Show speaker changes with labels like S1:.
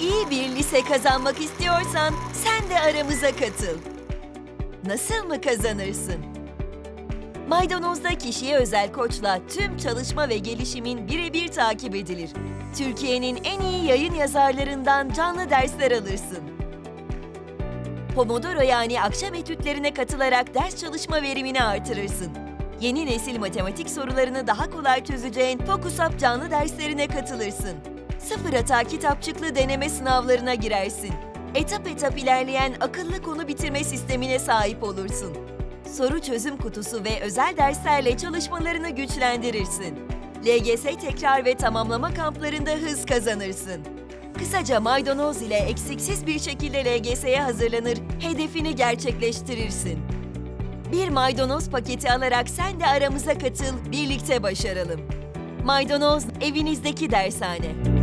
S1: İyi bir lise kazanmak istiyorsan sen de aramıza katıl. Nasıl mı kazanırsın? Maydanoz'da kişiye özel koçla tüm çalışma ve gelişimin birebir takip edilir. Türkiye'nin en iyi yayın yazarlarından canlı dersler alırsın. Pomodoro yani akşam etütlerine katılarak ders çalışma verimini artırırsın. Yeni nesil matematik sorularını daha kolay çözeceğin Focus Up canlı derslerine katılırsın. Sıfır hata kitapçıklı deneme sınavlarına girersin. Etap etap ilerleyen akıllı konu bitirme sistemine sahip olursun. Soru çözüm kutusu ve özel derslerle çalışmalarını güçlendirirsin. LGS tekrar ve tamamlama kamplarında hız kazanırsın. Kısaca maydanoz ile eksiksiz bir şekilde LGS'ye hazırlanır, hedefini gerçekleştirirsin. Bir maydanoz paketi alarak sen de aramıza katıl, birlikte başaralım. Maydanoz evinizdeki dershane.